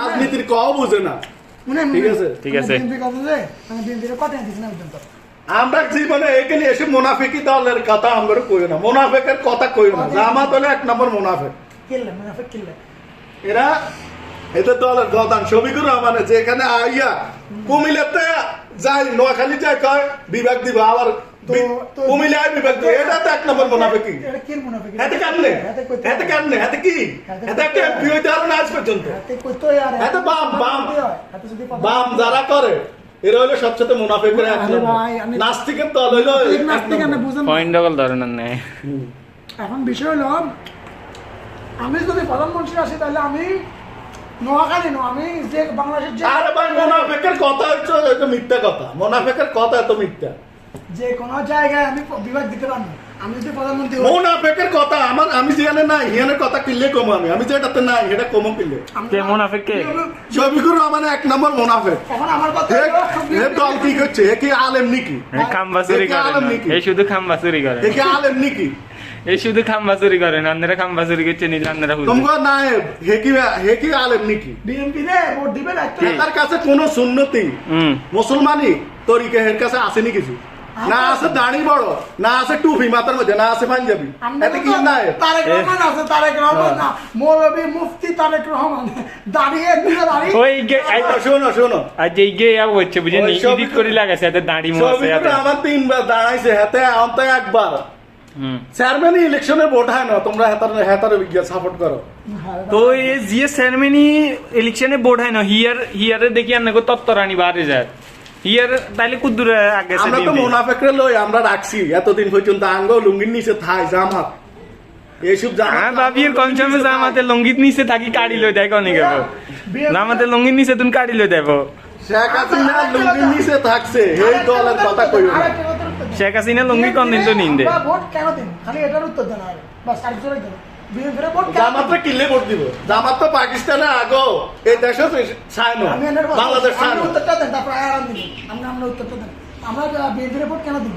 রাজনীতির ক বুঝে না। ঠিক আছে? ঠিক আছে। আমরা জীবনে এখানে এসে মুনাফিকি দলের কথা আমরা কই না। মুনাফেকের কথা কই না। জামাত হলে এক নম্বর মুনাফেক। এরা এদের দলের গদান। শফিকুর রহমানে যেখানে আইয়া কুমিল্লাতে যাই নোয়াখালী যাই কয় বিভাগ দিব। আবার তো- কুমিল্লায় বিভাগ এটা তো এক নম্বর মুনাফিকি। এটা কি মুনাফিক? কি একটা এমপি হইতে না আজ পর্যন্ত। কইতে আর বাম, বাম। বাম যারা করে এরা হইল সবচেয়ে মুনাফিকের এক নম্বর। নাস্তিকের দল হইল নাস্তিক নম্বর। বুঝেন পয়েন্ট ডবল ধরনের নেই। এখন বিষয় হলো আমি যদি প্রধানমন্ত্রী আসি তাহলে আমি নোয়াখালী নো আমি যে বাংলাদেশের যে আরে ভাই মোনাফেকের কথা হচ্ছে মিথ্যা কথা। মোনাফেকের কথা এত মিথ্যা। যে কোনো জায়গায় আমি বিভাগ দিতে পারব। আমি যদি প্রধানমন্ত্রী হই, মোনাফেকের কথা আমার আমি যেখানে নাই হিয়ানের কথা কিনলে কমো আমি। আমি যেটাতে নাই এটা কিনলে কে মুনাফিক কে? শফিকুর রহমান এক নম্বর মোনাফেক এখন আমার কথা হে দল কি করছে হে কি আলেম নাকি? না। নাকি? এই শুধু করেন কি আলেম নাকি? এই শুধু খাম্বা চুরি করেন আপনারা খাম্বা করছে নিজে তোমার নায়েব হে কি হে কি আলেম নাকি? বিএনপি রে ভোট দিবে না তার কাছে কোনো সুন্নতি হুম। মুসলমানি তরিকে এর কাছে আসেনি কিছু। না আছে দাড়ি বড় না আছে টুপি মাথার মধ্যে না আছে পাঞ্জাবি। এতে কি নায়েব তারেক রহমান আছে তারেক রহমান না। মৌলবী মুফতি তারেক রহমান। দাঁড়িয়ে দিলে দাঁড়িয়ে ওই গে- এই তো- শোনো শোনো। আর যেই গে আব হচ্ছে বুঝেন ইডিট করে লাগাছে এতে দাঁড়ি মোছে শফিকুর আমার তিনবার দাঁড়াইছে হাতে অন্তে একবার। হুম। চেয়ারম্যান ইলেকশনে ভোট হয় না তোমরা হেতার হেতার বিজ্ঞান সাপোর্ট করো। তো এই জিএ সেরেমনি ইলেকশনে হয় না হিয়ার হিয়ারে দেখি আপনাকে তত্তরানি বাড়ে যায়। হিয়ার তাইলে কুদ্দুরে আগে আমরা তো মোনাফেকরে লই আমরা রাখছি। এতদিন পর্যন্ত আঙ্গ লুঙ্গির নিচে থাই জামাত। এইসব হ্যাঁ জামাত বাবির কম জামাতে লঙ্গিত নিচে থাকি কাড়ি লই দেয় কনে গেব? জামাতে লঙ্গিত নিচে তুমি কাড়ি লই দেব। শেখ হাসিনা লুঙ্গির নিচে থাকছে এই দলের কথা কইও না। শেখ হাসিনা লঙ্গি কোন দিন তো নিন্দে? ভোট কেন দিন খালি এটার উত্তর দেন আর বাস আর কিছু দেন ভোট কিল্লে ভোট দিব। জামাত তো পাকিস্তানে আগো। এই দেশে চায় না। বাংলাদেশ উত্তরটা দেন তারপর আমরা উত্তরটা দেন। আমরা বিএনপির ভোট কেন দিব?